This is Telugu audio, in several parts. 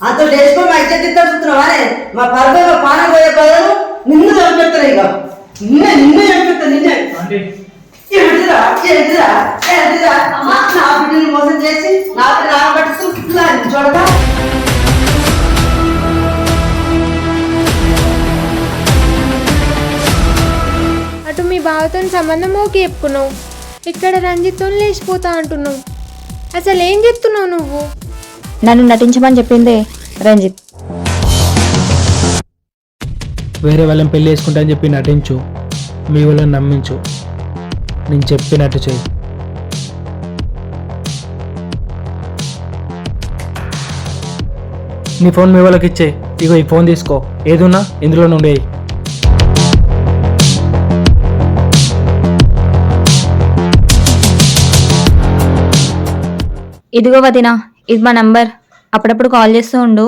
అంత లేచిపోయి మా ఇజ్జత్ ఇస్తా చూస్తున్నావా మా పరపై మా పాన పోయే బదులు నిన్ను చంపెత్తాను ఇక నిన్నే నిన్నే చంపెత్తా నిన్నే? నా బిడ్డని మోసం చేసి నా బిడ్డ రాబట్టి చూడగా అటు మీ బావతో సంబంధం ఓకే చెప్పుకున్నావు. ఇక్కడ రంజిత్తో లేచిపోతా అంటున్నావు. అసలు ఏం చెప్తున్నావు నువ్వు? నన్ను నటించమని చెప్పిందే రంజిత్. వేరే వాళ్ళని పెళ్ళి చేసుకుంటా అని చెప్పి నటించు. మీ వాళ్ళని నమ్మించు. నేను చెప్పినట్టు చెయ్యి నీ ఫోన్ మీ వాళ్ళకి ఇచ్చే ఇగో ఈ ఫోన్ తీసుకో. ఏదున్నా ఇందులో నుండి ఇదిగో వదినా ఇది మా నంబర్. అప్పుడప్పుడు కాల్ చేస్తూ ఉండు.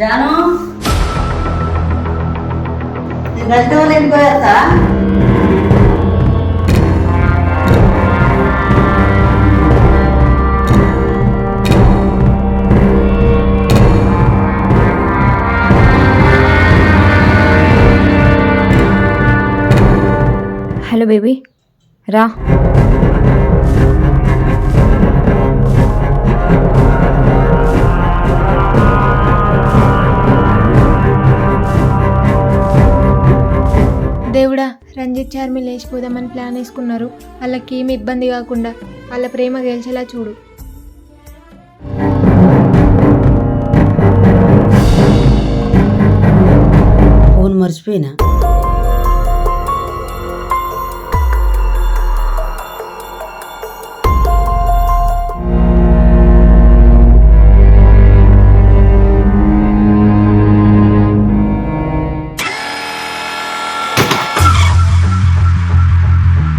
జాను? నేను గంట వాళ్ళు వెళ్ళిపోయేస్తా హలో బేబీ. రా. దేవుడా రంజిత్ చార్మి లేచిపోదామని ప్లాన్ వేసుకున్నారు. వాళ్ళకి ఏమి ఇబ్బంది కాకుండా వాళ్ళ ప్రేమ గెలిచేలా చూడు. ఫోన్ మర్చిపోయినా?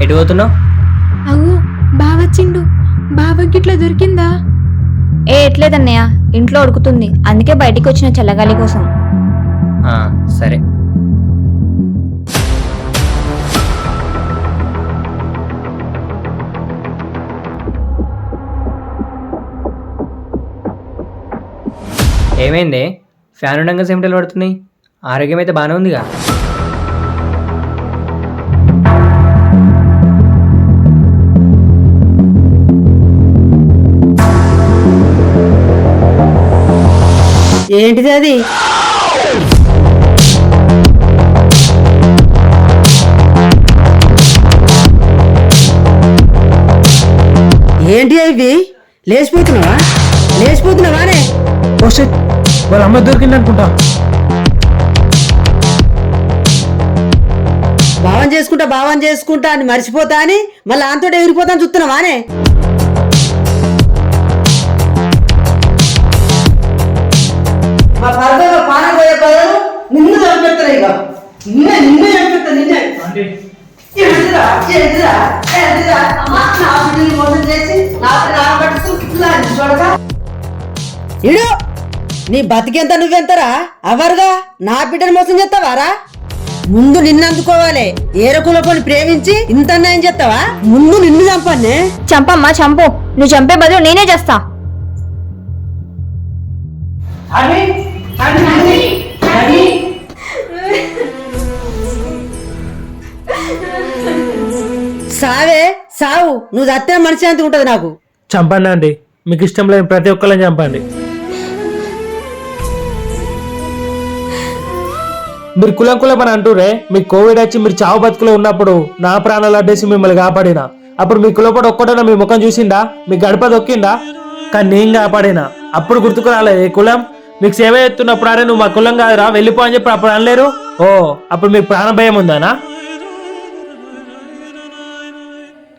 ఎటు పోతున్నావు అవు బావచ్చిండు. బావకి ఇట్లా దొరికిందా? ఏ ఎట్లేదన్నయ్య? ఇంట్లో ఉడుకుతుంది. అందుకే బయటికి వచ్చిన చల్లగాలి కోసం. ఆ, సరే. ఏమైంది? ఫ్యాన్ ఉండగా సెమిటలు పడుతున్నాయి ఆరోగ్యం అయితే బాగానే ఉందిగా? ఏంటిది అది? ఏంటి అవి లేచిపోతున్నావా? లేచిపోతున్నావానే ఓ షిట్ వాళ్ళ అమ్మ దొరికింది అనుకుంటా. భావం చేసుకుంటా భావం చేసుకుంటా అని మర్చిపోతా అని మళ్ళీ అంతో ఎగిరిపోతాను చూస్తున్నావానే నిన్నే నిన్నే నిన్నే. అమ్మా నా బిడ్డని మోసం చేసి నా బిడ్డ రాబట్టి చూడగా ఇడు నీ బతికెంత నువ్వెంతరా? అవర్గా నా బిడ్డను మోసం చేస్తావారా? ముందు నిన్ను అందుకోవాలి. ఏరకులపోని ప్రేమించి ఇంత అన్యాయం చేస్తావా? ముందు నిన్ను చంపన్నే చంపమ్మా చంపు. నువ్వు చంపే బదులు నేనే చేస్తా. సావు నువ్వు చస్తే మనిషి అంత ఉంటది నాకు. చంపండి అండి. మీకు ఇష్టం లేని ప్రతి ఒక్కరిని చంపండి. మీరు కులం కులం అని అంటూరే మీకు కోవిడ్ వచ్చి మీరు చావు బతుకులో ఉన్నప్పుడు నా ప్రాణాలు అడ్డేసి మిమ్మల్ని కాపాడిన. అప్పుడు మీ కులపడి ఒక్కడైనా మీ ముఖం చూసిందా? మీ గడప దొక్కిందా? కానీ నేను కాపాడినా. అప్పుడు గుర్తుకు రాలేదు ఏ కులం? మీకు సేవ చేస్తున్నప్పుడు అరే నువ్వు మా కులం కాదురా వెళ్ళిపో అని చెప్పి అప్పుడు అనలేరు? ఓ అప్పుడు మీకు ప్రాణ భయం ఉందానా?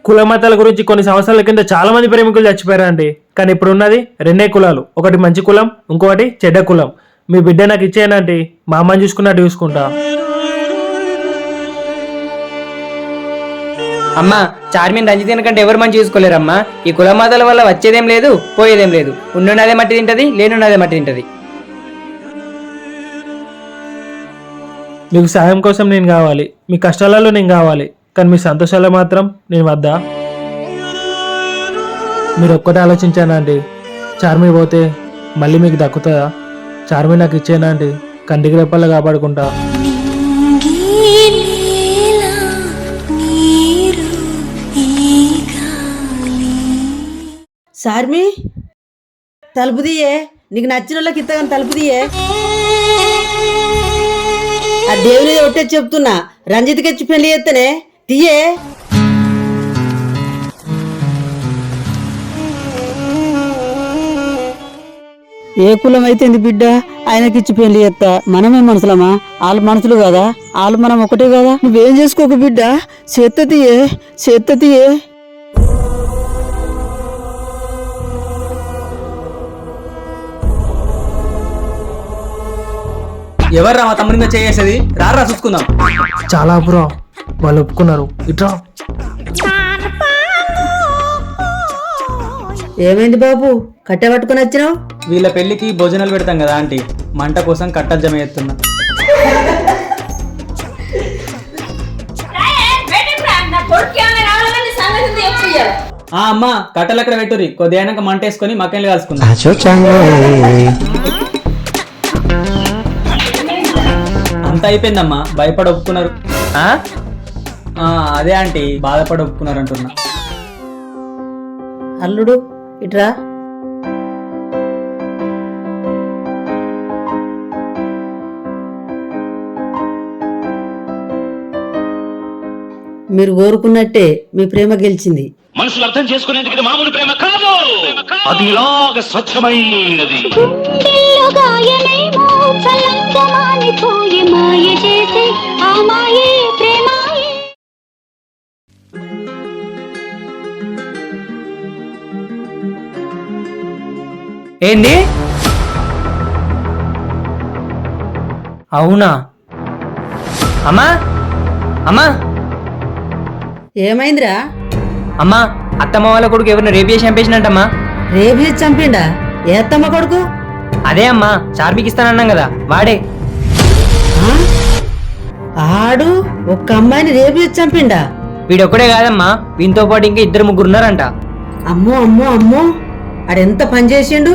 కుల మతాల గురించి కొన్ని సంవత్సరాల కింద చాలా మంది ప్రేమికులు చచ్చిపోయారండి. కానీ ఇప్పుడు ఉన్నది రెండే కులాలు. ఒకటి మంచి కులం ఇంకొకటి చెడ్డ కులం. మీ బిడ్డ నాకు ఇచ్చేయనండి మా అమ్మని చూసుకున్నట్టు చూసుకుంటా. అమ్మా చార్మిన్ రంజిత్ కంటే ఎవరు మంచి చూసుకోలేరమ్మా? ఈ కుల మతాల వల్ల వచ్చేదేం లేదు పోయేదేం లేదు. ఉండున్నదే మట్టి తింటది లేనున్నదే మట్టి తింటది. మీకు సాయం కోసం నేను కావాలి. మీ కష్టాలలో నేను కావాలి. కానీ మీ సంతోషాలు మాత్రం నేను వద్ద? మీరు ఒక్కటే ఆలోచించానా అండి? చార్మి పోతే మళ్ళీ మీకు దక్కుతుందా? చార్మి నాకు ఇచ్చేనా అండి? కంటికి రెప్పల్లో కాపాడుకుంటా. చార్మి తలుపు తీయే. నీకు నచ్చిన వాళ్ళకి ఇత్తగాని తలుపు తీయే. ఆ దేవుని ఒట్టే చెప్తున్నా. రంజిత్కి వచ్చి పెళ్ళి చేస్తేనే తీయే. ఏ కులం అయితే బిడ్డ? ఆయనకిచ్చి పెళ్ళి చేస్తా మనమే మనసులమా వాళ్ళ మనసులు కదా? వాళ్ళు మనం ఒకటే కదా? నువ్వేం చేసుకోక బిడ్డ? చేత్త తీయే చేత్త తీయే. ఎవర్రా మా తమ్ముడి మీద చేసేది రారా చూసుకుందాం. చాలా బ్రో. వాళ్ళు ఒప్పుకున్నారు. ఇట్రా. ఏమైంది బాబు? కట్టె పట్టుకొని వచ్చినావు? వీళ్ళ పెళ్ళికి భోజనాలు పెడతాం కదా ఆంటీ. మంట కోసం కట్టలు జమ చేస్తున్నా. ఆ అమ్మ కట్టలు అక్కడ పెట్టుర్రి. కొద్దిగా అయినాక మంట వేసుకొని మక్కలు కలుసుకుందాం అంత అయిపోయిందమ్మా. భయపడి ఒప్పుకున్నారు. అదే ఆంటీ బాధపడి ఒప్పుకున్నారు అంటున్నా అల్లుడు ఇట్రా. మీరు కోరుకున్నట్టే మీ ప్రేమ గెలిచింది. మనుషులు అర్థం చేసుకునేందుకు ఇది మామూలు ప్రేమ కాదు. అది ఇలాగ స్వచ్ఛమైనది. గుండెల్లో ఏంది? అవునా? అమ్మా? అమ్మా? ఏమైందిరా? అమ్మా అత్తమ్మ వాళ్ళ కొడుకు ఎవరిని రేపు చేసి చంపేసినట్టమ్మా రేపు చంపిండా? ఏత్తమ్మ కొడుకు? అదే అమ్మా చార్మికి ఇస్తానన్నాం కదా వాడే? ఆడు ఒక్క అమ్మాయిని రేపు చంపిండా? వీడొక్కడే కాదమ్మా వీనితో పాటు ఇంకా ఇద్దరు ముగ్గురు ఉన్నారంట అమ్మో అమ్మో అమ్మో. ఆడెంత పని చేసిండు?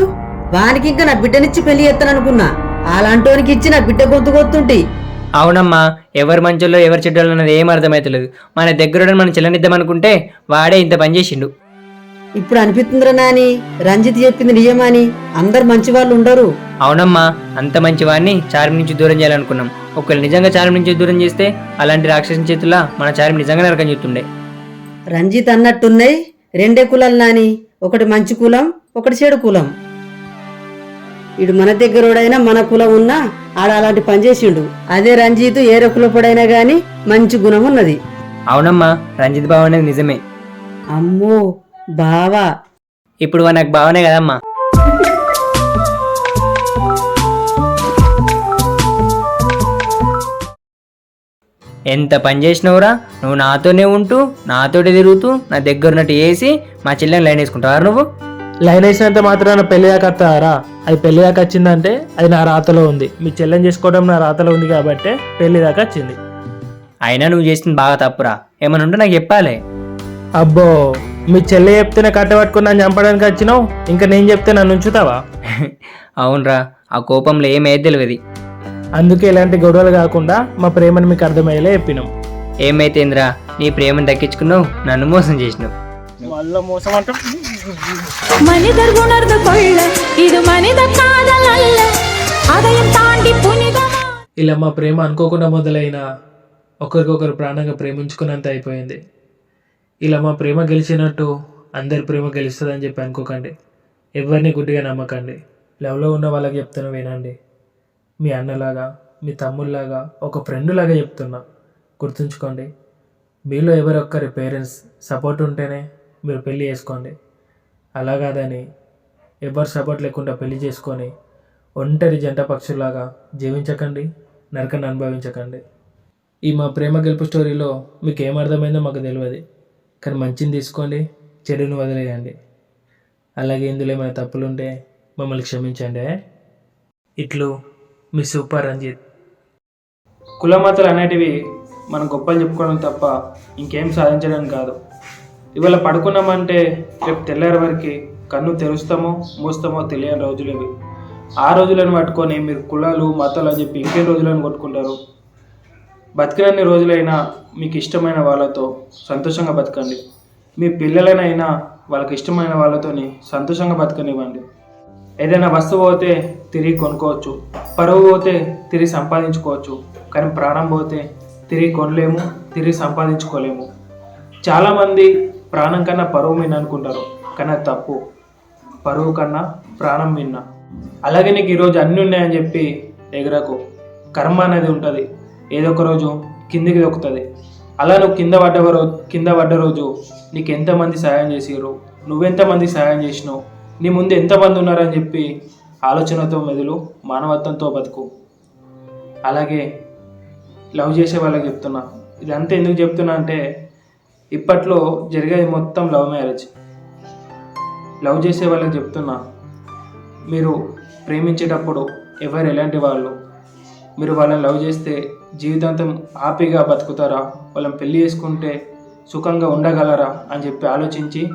వానికి ఇంకా నా బిడ్డనిచ్చి పెళ్ళి చేస్తాననుకున్నా. అలాంటోనికి ఇచ్చి నా బిడ్డ గొంతు గొత్తుంటి అవునమ్మా ఎవరు మంచోళ్ళో ఎవరు చెడ్డోళ్ళు అన్నది ఏం అర్థమవుతలేదు మన దగ్గర మనం చెల్లనిద్దాం అనుకుంటే వాడే ఇంత పని చేసిండు. ఇప్పుడు అనిపిస్తుందిరా నాని రంజిత్ చెప్పింది నిజమని అందరు మంచి వాళ్ళు ఉండరు. అవునమ్మా అంత మంచి వాడిని చార్మి నుంచి దూరం చేయాలనుకున్నాం. ఒకవేళ నిజంగా చార్మి నుంచి దూరం చేస్తే అలాంటి రాక్షసం చేతుల్లో మన చార్మి నిజంగా నరకం చెప్తుండే రంజిత్ అన్నట్టున్నాయి రెండే కులాలు నాని ఒకటి మంచి కులం ఒకటి చెడు కులం. ఇడు మన దగ్గరోడైనా మన కులం ఉన్నా ఆడ అలాంటి పని చేసిండు. అదే రంజిత్ ఏరే కులపడైనా గాని మంచి గుణం ఉన్నది. అవునమ్మా రంజిత్ బావ అనేది నిజమే. అమ్మో బావా. ఇప్పుడు నాకు బావనే కదమ్మా. ఎంత పని చేసినవురా నువ్వు నాతోనే ఉంటూ నాతోటే తిరుగుతూ నా దగ్గర ఉన్నట్టు వేసి మా చెల్లెని లైన్ వేసుకుంటావా నువ్వు? లైన్ వేసినంత మాత్రాన పెళ్ళి దాకా అది పెళ్ళి దాకా వచ్చిందంటే అది నా రాతలో ఉంది. మీ చెల్లెని చేసుకోవడం నా రాతలో ఉంది కాబట్టి పెళ్ళి దాకా వచ్చింది. అయినా నువ్వు చేసింది బాగా తప్పురా. ఏమన్నా ఉంటే నాకు చెప్పాలి. అబ్బో మీ చెల్లె చెప్తేనే కట్టబట్టుకుని నన్ను చంపడానికి వచ్చినావు? ఇంకా నేను చెప్తే నన్ను ఉంచుతావా? అవునరా ఆ కోపంలో ఏమేది తెలియదు. అందుకే ఇలాంటి గొడవలు కాకుండా మా ప్రేమను మీకు అర్థమయ్యేలా చెప్పినాం. ఏమైతేంద్రా నీ ప్రేమను దక్కించుకున్నావు నన్ను మోసం చేసినావు. వాళ్ళ మోసం అంటే மனிதர் உணர்ந்து கொள்ள இது மனித காதல் அல்ல அதையும் தாண்டி புனிதமா ఇలా మా ప్రేమ అనుకోకుండా మొదలైన ఒకరికొకరు ప్రాణంగా ప్రేమించుకున్నంత అయిపోయింది ఇలా మా ప్రేమ గెలిచినట్టు అందరి ప్రేమ గెలుస్తుందని చెప్పి అనుకోకండి ఎవరిని గుడ్డిగా నమ్మకండి లవ్లో ఉన్న వాళ్ళకి చెప్తున్నా వినండి మీ అన్నలాగా మీ తమ్ముళ్ళలాగా ఒక ఫ్రెండ్ లాగా చెప్తున్నా గుర్తుంచుకోండి మీలో ఎవరొక్కరి పేరెంట్స్ సపోర్ట్ ఉంటేనే మీరు పెళ్ళి చేసుకోండి. అలా కాదని ఎవరు సపోర్ట్ లేకుండా పెళ్ళి చేసుకొని ఒంటరి జంట పక్షులాగా జీవించకండి నరకని అనుభవించకండి. ఈ మా ప్రేమ గెలుపు స్టోరీలో మీకు ఏం అర్థమైందో మాకు తెలియదు. కానీ మంచిని తీసుకోండి చెడుని వదిలేయండి. అలాగే ఇందులో ఏమైనా తప్పులుంటే మమ్మల్ని క్షమించండి ఇట్లు మీ సూపర్ రంజిత్. కులమతలు అనేటివి మనం గొప్పలు చెప్పుకోవడం తప్ప ఇంకేం సాధించడం కాదు. ఇవాళ పడుకున్నామంటే రేపు తెల్లారి వరకు కన్ను తెరుస్తామో మూస్తామో తెలియని రోజులు ఇవి ఆ రోజులను పట్టుకొని మీరు కులాలు మతాలు అని చెప్పి ఇంకే రోజులను కొట్టుకుంటారు. బతికినన్ని రోజులైనా మీకు ఇష్టమైన వాళ్ళతో సంతోషంగా బతకండి. మీ పిల్లలనైనా వాళ్ళకి ఇష్టమైన వాళ్ళతోని సంతోషంగా బతకనివ్వండి. ఏదైనా వస్తువు పోతే తిరిగి కొనుక్కోవచ్చు. పరువు పోతే తిరిగి సంపాదించుకోవచ్చు. కానీ ప్రాణం పోతే తిరిగి కొనలేము తిరిగి సంపాదించుకోలేము. చాలామంది ప్రాణం కన్నా పరువు మిన్న అనుకుంటారు కానీ అది తప్పు. పరువు కన్నా ప్రాణం మిన్న. అలాగే నీకు ఈరోజు అన్నీ ఉన్నాయని చెప్పి ఎగరకు. కర్మ అనేది ఉంటుంది. ఏదో ఒక రోజు కిందికి దొక్కుతుంది. అలా నువ్వు కింద పడ్డ రోజు కింద పడ్డ రోజు నీకు ఎంతమంది సహాయం చేసిరు నువ్వెంతమంది సహాయం చేసినావు? నీ ముందు ఎంతమంది ఉన్నారని చెప్పి ఆలోచనతో మెదులు మానవత్వంతో బతుకు. అలాగే లవ్ చేసే వాళ్ళకి చెప్తున్నా. ఇదంతా ఎందుకు చెప్తున్నా అంటే ఇప్పట్లో జరిగేది మొత్తం లవ్ మ్యారేజ్. లవ్ చేసే వాళ్ళకి చెప్తున్నా మీరు ప్రేమించేటప్పుడు ఎవరు ఎలాంటి వాళ్ళు? మీరు వాళ్ళని లవ్ చేస్తే జీవితాంతం హ్యాపీగా బతుకుతారా? వాళ్ళని పెళ్ళి చేసుకుంటే సుఖంగా ఉండగలరా? అని చెప్పి ఆలోచించి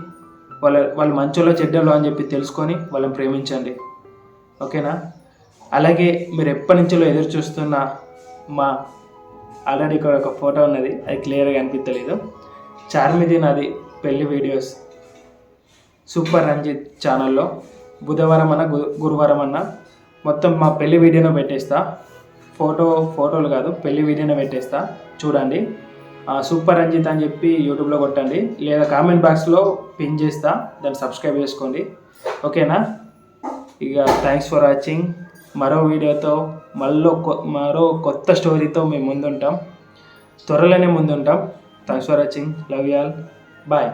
వాళ్ళ వాళ్ళు మంచోళ్ళో చెడ్డలో అని చెప్పి తెలుసుకొని వాళ్ళని ప్రేమించండి. ఓకేనా? అలాగే మీరు ఎప్పటి నుంచో ఎదురు చూస్తున్న మా ఆల్రెడీ ఇక్కడ ఒక ఫోటో ఉన్నది అది క్లియర్గా అనిపించలేదు చార్మిది నాది పెళ్ళి వీడియోస్ సూపర్ రంజిత్ ఛానల్లో బుధవారం అన్న గురువారం అన్న. మొత్తం మా పెళ్ళి వీడియోను పెట్టేస్తా. ఫోటో ఫోటోలు కాదు పెళ్ళి వీడియోనే పెట్టేస్తా. చూడండి. సూపర్ రంజిత్ అని చెప్పి యూట్యూబ్లో కొట్టండి. లేదా కామెంట్ బాక్స్లో పిన్ చేస్తా. దాన్ని సబ్స్క్రైబ్ చేసుకోండి. ఓకేనా? ఇక థ్యాంక్స్ ఫర్ వాచింగ్ మరో వీడియోతో మళ్ళీ మరో కొత్త స్టోరీతో మేము ముందుంటాం. త్వరలోనే ముందుంటాం. Thanks for watching love y'all bye